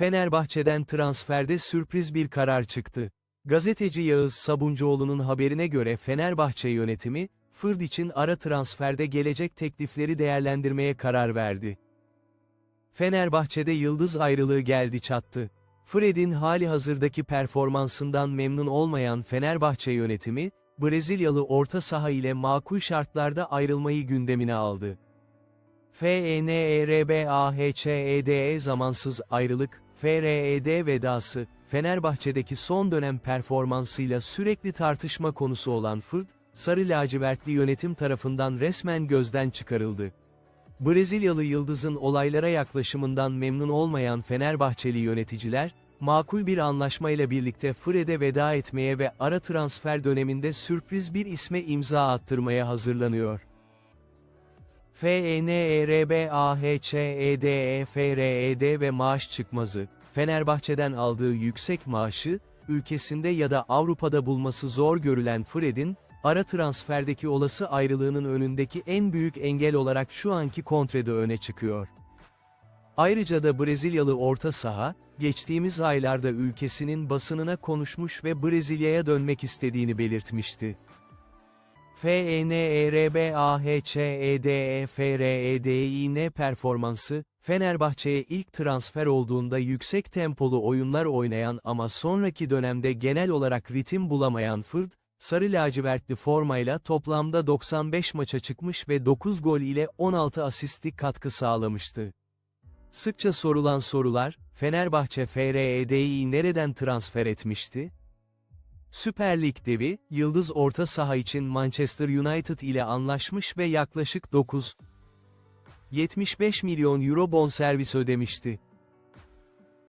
Fenerbahçe'den transferde sürpriz bir karar çıktı. Gazeteci Yağız Sabuncuoğlu'nun haberine göre Fenerbahçe yönetimi, Fırd için ara transferde gelecek teklifleri değerlendirmeye karar verdi. Fenerbahçe'de yıldız ayrılığı geldi çattı. Fred'in hali hazırdaki performansından memnun olmayan Fenerbahçe yönetimi, Brezilyalı orta saha ile makul şartlarda ayrılmayı gündemine aldı. E FENERBAHÇEDE zamansız ayrılık, FRED vedası, Fenerbahçe'deki son dönem performansıyla sürekli tartışma konusu olan Fırt, Sarı lacivertli yönetim tarafından resmen gözden çıkarıldı. Brezilyalı yıldızın olaylara yaklaşımından memnun olmayan Fenerbahçeli yöneticiler, makul bir anlaşmayla birlikte Fred'e veda etmeye ve ara transfer döneminde sürpriz bir isme imza attırmaya hazırlanıyor. E FENERBAHÇEDEFRED ve maaş çıkmazı, Fenerbahçe'den aldığı yüksek maaşı, ülkesinde ya da Avrupa'da bulması zor görülen Fred'in, ara transferdeki olası ayrılığının önündeki en büyük engel olarak şu anki kontrede öne çıkıyor. Ayrıca da Brezilyalı orta saha, geçtiğimiz aylarda ülkesinin basınına konuşmuş ve Brezilya'ya dönmek istediğini belirtmişti. E FENERBAHÇEDEFREDİN performansı, Fenerbahçe'ye ilk transfer olduğunda yüksek tempolu oyunlar oynayan ama sonraki dönemde genel olarak ritim bulamayan Fırd, sarı lacivertli formayla toplamda 95 maça çıkmış ve 9 gol ile 16 asistlik katkı sağlamıştı. Sıkça sorulan sorular, Fenerbahçe FRED'yi nereden transfer etmişti? Süper Lig devi, Yıldız orta saha için Manchester United ile anlaşmış ve yaklaşık 9 75 milyon euro bonservis ödemişti.